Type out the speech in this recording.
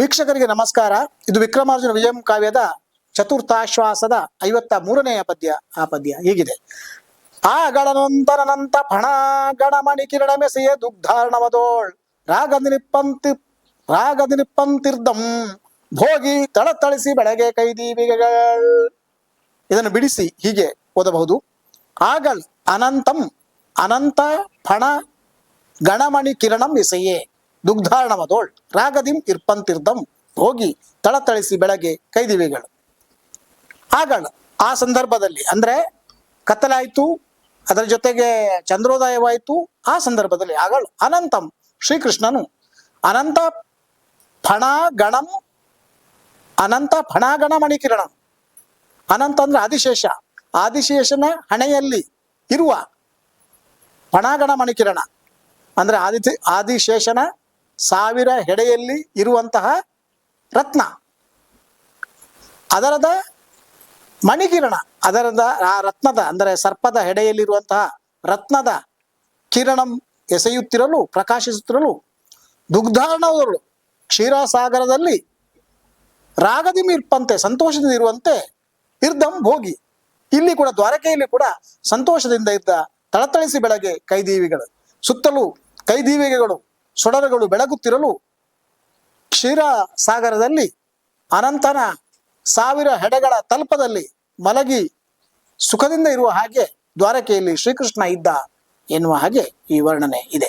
ವೀಕ್ಷಕರಿಗೆ ನಮಸ್ಕಾರ. ಇದು ವಿಕ್ರಮಾರ್ಜುನ ವಿಜಯಂ ಕಾವ್ಯದ ಚತುರ್ಥಾಶ್ವಾಸದ ಐವತ್ತ ಮೂರನೆಯ ಪದ್ಯ. ಆ ಪದ್ಯ ಹೀಗಿದೆ. ಆ ಆಗಳನಂತನಂತ ಫಣ ಗಣಮಣಿ ಕಿರಣ ಮೆಸೆಯ ದುಗ್ಧಾರ್ಣವದೋಳ್. ರಾಗದಿ ನಿಪ್ಪಂತಿ, ರಾಗದಿ ನಿಪ್ಪಂತಿರ್ದಂ. ಭೋಗಿ ತಳತಳಿಸಿ ಬೆಳಗ್ಗೆ ಕೈದೀವಿಗೆಗಳ್ ಇದನ್ನು ಬಿಡಿಸಿ ಹೀಗೆ ಓದಬಹುದು. ಆಗಳ್ ಅನಂತಂ, ಅನಂತ ಫಣ ಗಣಮಣಿ ಕಿರಣಂ ಎಸೆಯೇ ದುಗ್ಧಾರ್ಣವದೋಳ್ ರಾಗದಿಂ ಇರ್ಪಂತಿರ್ದಂ ಹೋಗಿ ತಳತಳಿಸಿ ಬೆಳಗ್ಗೆ ಕೈದಿವಿಗಳು. ಆಗಳ ಆ ಸಂದರ್ಭದಲ್ಲಿ ಅಂದ್ರೆ ಕತ್ತಲಾಯಿತು, ಅದರ ಜೊತೆಗೆ ಚಂದ್ರೋದಯವಾಯಿತು, ಆ ಸಂದರ್ಭದಲ್ಲಿ ಆಗಳು ಅನಂತಂ ಶ್ರೀಕೃಷ್ಣನು ಅನಂತ ಫಣ ಗಣಂ ಅನಂತ ಫಣಾಗಣ ಮಣಿಕಿರಣ ಅನಂತ ಅಂದ್ರೆ ಆದಿಶೇಷ. ಆದಿಶೇಷನ ಹಣೆಯಲ್ಲಿ ಇರುವ ಫಣಾಗಣ ಮಣಿಕಿರಣ ಅಂದ್ರೆ ಆದಿ ಆದಿಶೇಷನ ಸಾವಿರ ಹೆಡೆಯಲ್ಲಿ ಇರುವಂತಹ ರತ್ನ. ಅದರದ ಮಣಿಕಿರಣ, ಅದರದ ಆ ರತ್ನದ, ಅಂದರೆ ಸರ್ಪದ ಹೆಡೆಯಲ್ಲಿರುವಂತಹ ರತ್ನದ ಕಿರಣಂ ಎಸೆಯುತ್ತಿರಲು, ಪ್ರಕಾಶಿಸುತ್ತಿರಲು ದುಗ್ಧಾರ್ಣವರು ಕ್ಷೀರಸಾಗರದಲ್ಲಿ ರಾಗದಿ ಮೀರ್ಪಂತೆ ಸಂತೋಷದಿಂದ ಇರುವಂತೆ ಇರ್ದಂ ಭೋಗಿ. ಇಲ್ಲಿ ಕೂಡ ದ್ವಾರಕೆಯಲ್ಲಿ ಕೂಡ ಸಂತೋಷದಿಂದ ಇದ್ದ, ತಳತಳಿಸಿ ಬೆಳಗ್ಗೆ ಕೈದೀವಿಗಳು. ಸುತ್ತಲೂ ಕೈದೀವಿಗೆಗಳು ಸೊಡರುಗಳು ಬೆಳಗುತ್ತಿರಲು ಕ್ಷೀರ ಸಾಗರದಲ್ಲಿ ಅನಂತನ ಸಾವಿರ ಹೆಡೆಗಳ ತಲ್ಪದಲ್ಲಿ ಮಲಗಿ ಸುಖದಿಂದ ಇರುವ ಹಾಗೆ ದ್ವಾರಕೆಯಲ್ಲಿ ಶ್ರೀಕೃಷ್ಣ ಇದ್ದ ಎನ್ನುವ ಹಾಗೆ ಈ ವರ್ಣನೆ ಇದೆ.